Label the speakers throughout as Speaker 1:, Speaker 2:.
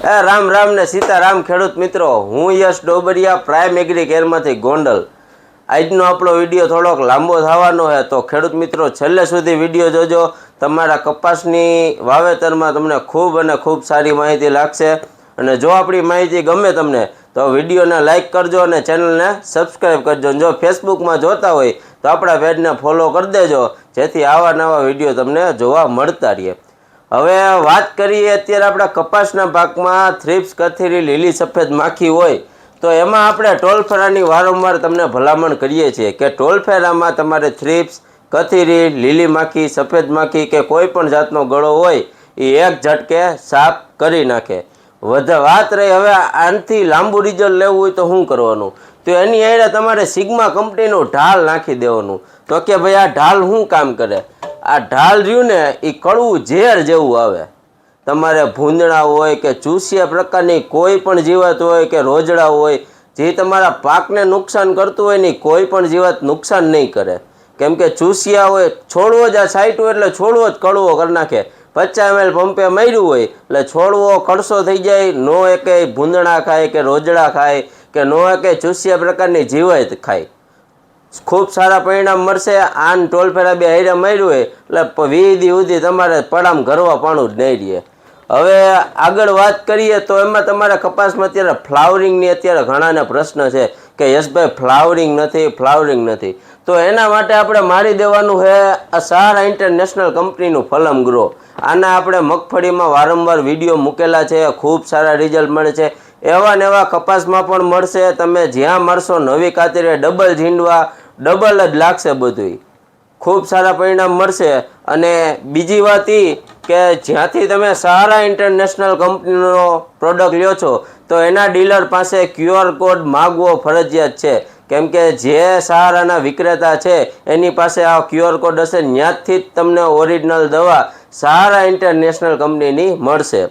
Speaker 1: એ, રામ રામ ને સીતારામ ખેડૂત મિત્રો, હું યશ ડોબરિયા, પ્રાઇમ એગ્રી કેરમાંથી ગોંડલ. આજનો આપણો વીડિયો થોડોક લાંબો થવાનો છે, તો ખેડૂત મિત્રો, છેલ્લે સુધી વીડિયો જોજો. તમારા કપાસની વાવેતરમાં તમને ખૂબ અને ખૂબ સારી માહિતી લાગશે. અને જો આપણી માહિતી ગમે તમને, તો વિડીયોને લાઇક કરજો અને ચેનલને સબસ્ક્રાઈબ કરજો. જો ફેસબુકમાં જોતા હોય, તો આપણા પેજને ફોલો કરી દેજો, જેથી આવા નવા વીડિયો તમને જોવા મળતા રહે હવે વાત કરીએ અત્યારે આપણા કપાસના પાકમાં થ્રીપ્સ, કથીરી, લીલી સફેદ માખી હોય, તો એમાં આપણે ટોલફેરાની વારંવાર તમને ભલામણ કરીએ છીએ કે ટોલફેરામાં તમારે થ્રીપ્સ, કથીરી, લીલી માખી, સફેદ માખી કે કોઈ પણ જાતનો ગળો હોય, એ એક ઝટકે સાફ કરી નાખે. વધે વાત રહી હવે આનાથી લાંબુ રિઝલ્ટ લેવું હોય તો શું કરવાનું? તો એની એડે તમારે સિગ્મા કંપનીનું ઢાલ નાખી દેવાનું. તો કે ભાઈ આ ઢાલ શું કામ કરે? આ ઢાલ રહ્યું ને એ કડવું ઝેર જેવું આવે. તમારે ભૂંદણા હોય કે ચૂસિયા પ્રકારની કોઈ પણ જીવાત હોય કે રોજડા હોય, જે તમારા પાકને નુકસાન કરતું હોય ને કોઈ પણ જીવાત નુકસાન નહીં કરે. કેમ કે ચૂસિયા હોય, છોડવો જ આ સાઈટ એટલે છોડવો જ કડવો કરી નાખે. પચાસ એમએલ પંપે માર્યું હોય એટલે છોડવો કડસો થઈ જાય, નો એકે ભૂંદણા ખાય કે રોજડા ખાય કે નો એકે ચૂસિયા પ્રકારની જીવાત ખાય. ખૂબ સારા પરિણામ મળશે. આન ટોલ ફેરા બે હાઈરા માર્યું હોય એટલે વીસ સુધી તમારે પડામ ઘરવા પાણું જ નહીં રહે. હવે આગળ વાત કરીએ તો એમાં તમારા કપાસમાં અત્યારે ફ્લાવરિંગની અત્યારે ઘણાને પ્રશ્ન છે કે યશભાઈ, ફ્લાવરિંગ નથી ફ્લાવરિંગ નથી. તો એના માટે આપણે મારી દેવાનું છે આ સારા ઇન્ટરનેશનલ કંપનીનું ફલમ ગ્રો આના આપણે મગફળીમાં વારંવાર વીડિયો મૂકેલા છે, ખૂબ સારા રિઝલ્ટ મળે છે. એવા ને એવા કપાસમાં પણ મળશે, તમે જ્યાં મળશો નવી કાતરે ડબલ ઝીંડવા ડબલ જ લાગશે બધુંય. ખૂબ સારા પરિણામ મળશે. અને બીજી વાત એ કે જ્યાંથી તમે સહારા ઇન્ટરનેશનલ કંપનીનો પ્રોડક્ટ લ્યો છો, તો એના ડીલર પાસે ક્યુઆર કોડ માગવો ફરજિયાત છે. કેમ કે જે સહારાના વિક્રેતા છે, એની પાસે આ ક્યુઆર કોડ હશે ત્યાંથી જ તમને ઓરિજિનલ દવા સહારા ઇન્ટરનેશનલ કંપનીની મળશે.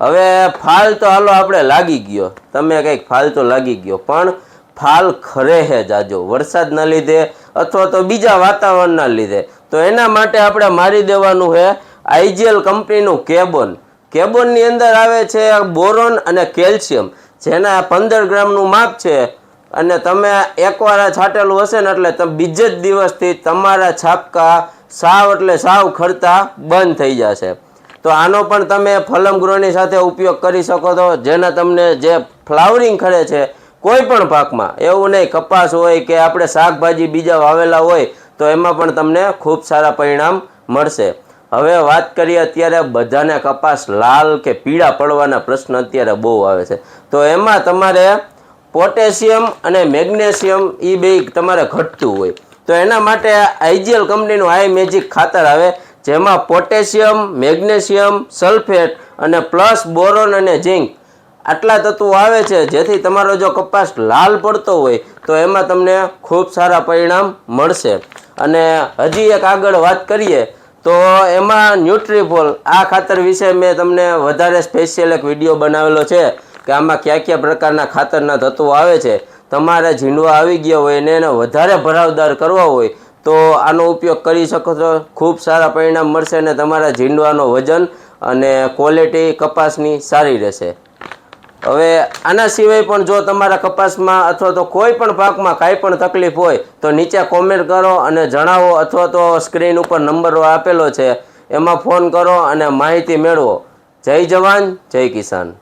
Speaker 1: હવે ફાલ તો હાલો આપણે લાગી ગયો. તમે કંઈક ફાલ તો લાગી ગયો, પણ ફાલ ખરે હે જાજો. વરસાદના લીધે અથવા તો બીજા વાતાવરણના લીધે. તો એના માટે આપણે મારી દેવાનું છે આઈજીએલ કંપનીનું કેબોન. કેબોનની અંદર આવે છે બોરોન અને કેલ્શિયમ, જેના પંદર ગ્રામનું માપ છે. અને તમે એકવાર છાંટેલું હશે ને એટલે તમે બીજે જ દિવસથી તમારા છાપકા સાવ એટલે સાવ ખરતા બંધ થઈ જશે. તો આનો પણ તમે ફલમ ગ્રોની સાથે ઉપયોગ કરી શકો છો, જેના તમને જે ફ્લાવરિંગ ખરે છે કોઈ પણ પાકમાં, એવું નહીં, કપાસ હોય કે આપણે શાકભાજી બીજા વાવેલા હોય, તો એમાં પણ તમને ખૂબ સારા પરિણામ મળશે. હવે વાત કરીએ અત્યારે બધાને કપાસ લાલ કે પીળા પડવાના પ્રશ્ન અત્યારે બહુ આવે છે. તો એમાં તમારે પોટેશિયમ અને મેગ્નેશિયમ એ બે તમારે ઘટતું હોય. તો એના માટે આઈજીએલ કંપનીનું આઈ મેજિક ખાતર આવે જેમાં પોટેશિયમ, મેગ્નેશિયમ, સલ્ફેટ અને પ્લસ બોરોન અને ઝીંક આટલા તત્વો આવે છે. જેથી તમારો જો કપાસ લાલ પડતો હોય, તો એમાં તમને ખૂબ સારા પરિણામ મળશે. અને હજી એક આગળ વાત કરીએ, તો એમાં ન્યુટ્રીફોલ આ ખાતર વિશે મેં તમને વધારે સ્પેશિયલ એક વીડિયો બનાવેલો છે કે આમાં કયા કયા પ્રકારના ખાતરના તત્વો આવે છે. તમારે ઝીંડવા આવી ગયા હોય અને એને વધારે ભરાવદાર કરવા હોય તો આનો ઉપયોગ કરી શકો છો. ખૂબ સારા પરિણામ મળશે અને તમારા ઝીંડવાનો વજન અને ક્વોલિટી કપાસની સારી રહેશે. હવે આના સિવાય પણ જો તમારા કપાસમાં અથવા તો કોઈ પણ પાકમાં કાંઈ પણ તકલીફ હોય, તો નીચે કોમેન્ટ કરો અને જણાવો અથવા તો સ્ક્રીન ઉપર નંબર આપેલો છે. એમાં ફોન કરો અને માહિતી મેળવો. જય જવાન, જય કિસાન.